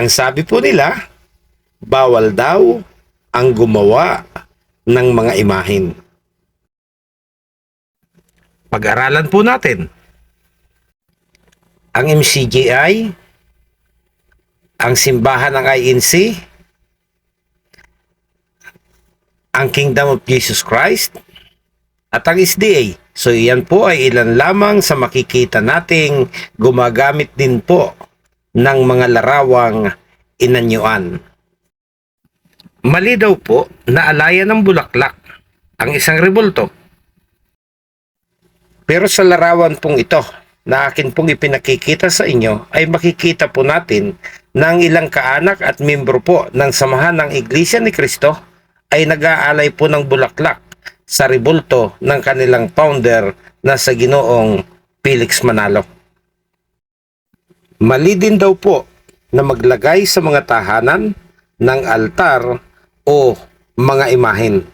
Ang sabi po nila, bawal daw ang gumawa ng mga imahin. Pag-aralan po natin. Ang MCGI, ang simbahan ng INC, ang Kingdom of Jesus Christ, at ang SDA. So yan po ay ilan lamang sa makikita nating gumagamit din po ng mga larawang inanyuan. Mali daw po na alayan ng bulaklak ang isang rebulto. Pero sa larawan pong ito na akin pong ipinakikita sa inyo ay makikita po natin na ang ilang kaanak at membro po ng samahan ng Iglesia ni Cristo ay nag-aalay po ng bulaklak sa rebulto ng kanilang founder na sa ginoong Felix Manalo. Mali din daw po na maglagay sa mga tahanan ng altar o mga imahen.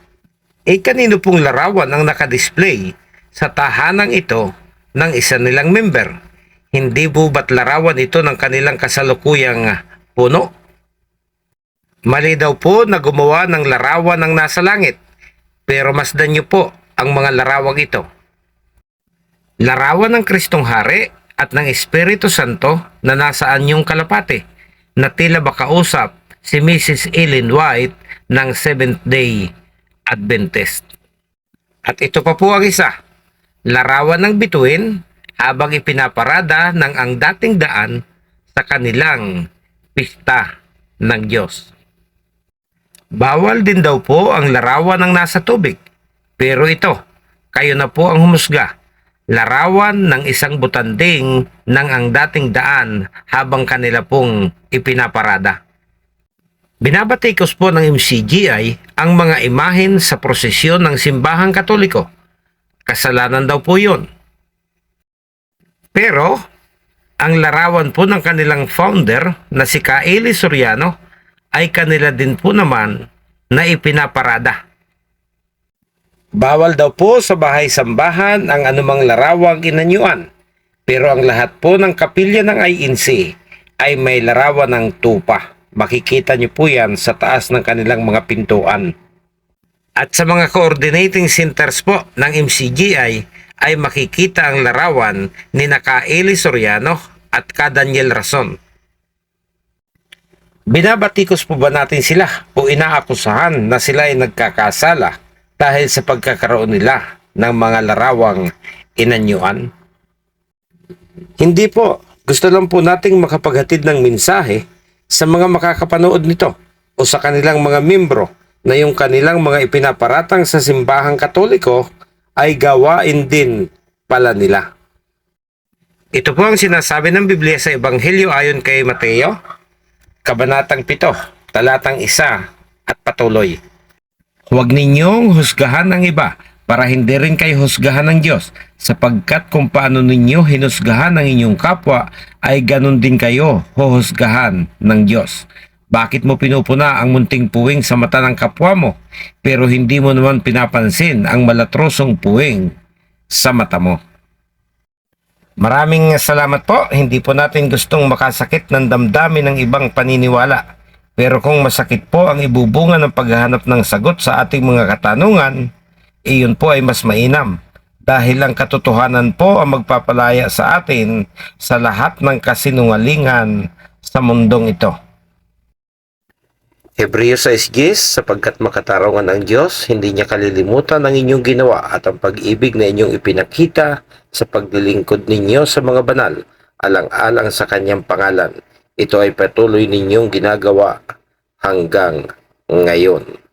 Eh kanino pong larawan ang nakadisplay sa tahanang ito ng isa nilang member? Hindi po ba't larawan ito ng kanilang kasalukuyang puno? Mali daw po na gumawa ng larawan ng nasa langit, pero masdan niyo po ang mga larawang ito. Larawan ng Kristong Hari at ng Espiritu Santo na nasa anyong kalapate na tila bakausap si Mrs. Ellen White ng Seventh Day Adventist. At ito pa po ang isa, larawan ng bituin habang ipinaparada ng ang dating daan sa kanilang pista ng Diyos. Bawal din daw po ang larawan ng nasa tubig. Pero ito, kayo na po ang humusga. Larawan ng isang butanding ng ang dating daan habang kanila pong ipinaparada. Binabatikos po ng MCGI ang mga imahen sa prosesyon ng simbahang katoliko. Kasalanan daw po yun. Pero, ang larawan po ng kanilang founder na si Kaeli Soriano ay kanila din po naman na ipinaparada. Bawal daw po sa bahay-sambahan ang anumang larawang inanyuan. Pero ang lahat po ng kapilya ng INC ay may larawan ng tupa. Makikita niyo po yan sa taas ng kanilang mga pintuan. At sa mga coordinating centers po ng MCGI ay makikita ang larawan ni Naka Eli Soriano at ka Daniel Rason. Binabatikos po ba natin sila o inaakusahan na sila ay nagkakasala dahil sa pagkakaroon nila ng mga larawang inanyuan? Hindi po. Gusto lang po nating makapaghatid ng mensahe sa mga makakapanood nito o sa kanilang mga membro na yung kanilang mga ipinaparatang sa simbahang katoliko ay gawain din pala nila. Ito po ang sinasabi ng Biblia sa Ebanghelyo ayon kay Mateo, Kabanatang 7, talatang 1 at patuloy. Huwag ninyong husgahan ang iba para hindi rin kayo husgahan ng Diyos sapagkat kung paano ninyo hinusgahan ang inyong kapwa ay ganun din kayo huhusgahan ng Diyos. Bakit mo pinupuna ang munting puwing sa mata ng kapwa mo pero hindi mo naman pinapansin ang malatrosong puwing sa mata mo? Maraming salamat po. Hindi po natin gustong makasakit ng damdamin ng ibang paniniwala. Pero kung masakit po ang ibubunga ng paghahanap ng sagot sa ating mga katanungan, iyon po ay mas mainam. Dahil ang katotohanan po ang magpapalaya sa atin sa lahat ng kasinungalingan sa mundong ito. Hebreo 6.10 sapagkat makatarungan ang Diyos, hindi niya kalilimutan ang inyong ginawa at ang pag-ibig na inyong ipinakita sa paglilingkod ninyo sa mga banal, alang-alang sa kanyang pangalan. Ito ay patuloy ninyong ginagawa hanggang ngayon.